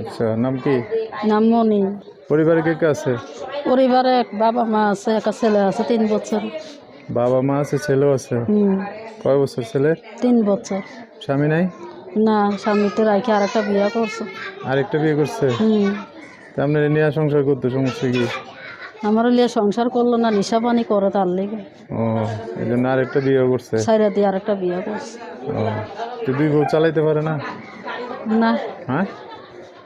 আচ্ছা নাম কি? নাম মনি। পরিবারে কে কে আছে? পরিবারে এক বাবা মা আছে একটা ছেলে আছে তিন বছর। বাবা মা আছে ছেলেও আছে? হুম। কয় বছর ছেলে? তিন বছর। স্বামী নাই? না স্বামীতে রাখি আর একটা বিয়ে করছে। আরেকটা বিয়ে করছে? হুম। তা আপনার নিয়ে সংসার করতে সমস্যা কি? আমার লিয়ে সংসার করল না নিশা পানি করে তার লেগে। ও এই জন্য আরেকটা বিয়ে করছে? সাইরা দিয়ে আর একটা বিয়ে করছে। ও তো দুই বউ চালাইতে পারে না? না। হ্যাঁ?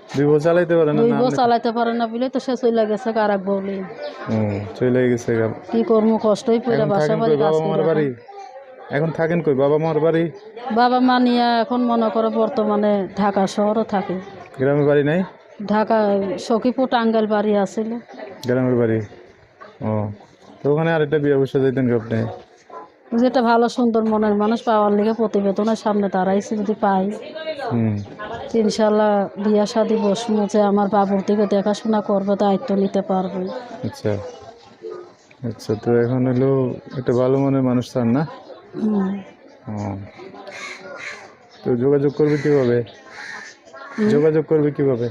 দুই বউ চালাইতে পারে না দুই বউ চালাইতে পারে না বলে তো সে চলে গেছে আর এক ও চলে গেছে। কি করব কষ্টই পড়ে বাসা বাড়ি কাজ করে এখন থাকেন কই বাবা মার বাড়ি? বাবা মা নিয়ে এখন মনে করে বর্তমানে ঢাকা শহরও থাকে। গ্রামের বাড়ি নাই? ঢাকা সখীপুর টাঙ্গাইল বাড়ি আছিল গ্রামের বাড়ি? ও তো ওখানে আরেকটা বিয়ে বসে যাইতেন কি আপনি? যেটা ভালো সুন্দর মনের মানুষ পাওয়ার লিগে প্রতিবেদনের সামনে দাঁড়াইছি যদি পাই। হুম। ইনশাল্লাহ বিয়া শাদি বসমু যে আমার বাবুর দিকে দেখাশোনা করবে দায়িত্ব নিতে পারবে। আচ্ছা। আচ্ছা তো এখন হলো একটা ভালো মনের মানুষ চান না? হুম। তো যোগাযোগ করবে কীভাবে? যোগাযোগ করবে কীভাবে?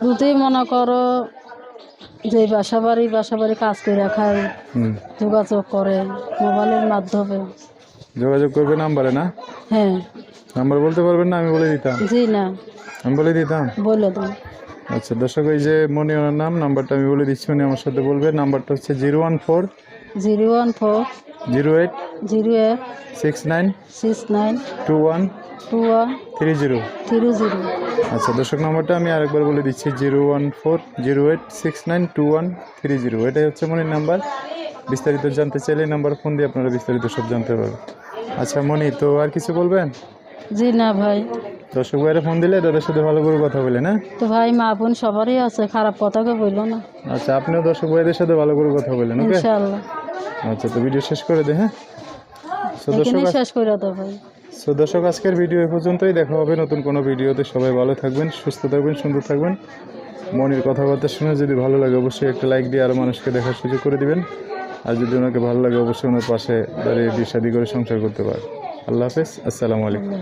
যদি মনে করো যে বাসা বাড়ি বাসা বাড়ি কাজ করে খায় হুম। যোগাযোগ করে মোবাইলের মাধ্যমে। যোগাযোগ করবে নাম্বারে না? হ্যাঁ। নাম্বার বলতে পারবেন না? আমি বলে দিতাম। জি না। আমি বলে দিতাম? বলে দিন আচ্ছা দর্শক এই যে মনি ওনার নাম নাম্বারটা আমি বলে দিচ্ছি উনি আমার সাথে বলবে। নাম্বারটা হচ্ছে zero one four zero one four zero eight zero eight six nine six nine two one two one three zero. Three zero. আচ্ছা দর্শক নাম্বারটা আমি আরেকবার বলে দিচ্ছি zero one four zero eight six nine two one three zero. এটাই হচ্ছে মনির number. বিস্তারিত জানতে চাইলে নাম্বার ফোন দিয়ে আপনারা বিস্তারিত সব জানতে পারবেন। আচ্ছা মনি তো আর কিছু বলবেন? জি না ভাই। দর্শক ভাইয়েরা ফোন দিলে তাদের সাথে ভালো করে কথা বলে না? তো ভাই মা বোন সবারই আছে খারাপ কথা কথাকে বলল না। আচ্ছা আপনিও দর্শক ভাইদের সাথে ভালো করে কথা বলেন ওকে? ইনশাল্লাহ আচ্ছা তো ভিডিও শেষ করে দে হ্যাঁ? সো দর্শক শেষ করে দাও ভাই। সো দর্শক আজকের ভিডিও এ পর্যন্তই। দেখা হবে নতুন কোনো ভিডিওতে। সবাই ভালো থাকবেন সুস্থ থাকবেন সুন্দর থাকবেন। মনের কথাবার্তা শুনে যদি ভালো লাগে অবশ্যই একটা লাইক দিয়ে আরও মানুষকে দেখার সুযোগ করে দিবেন। আর যদি ওনাকে ভালো লাগে, অবশ্যই ওনার পাশে দাঁড়িয়ে বিয়ে শাদি করে সংসার করতে পারে। আল্লাহ হাফেজ, আসসালামু আলাইকুম।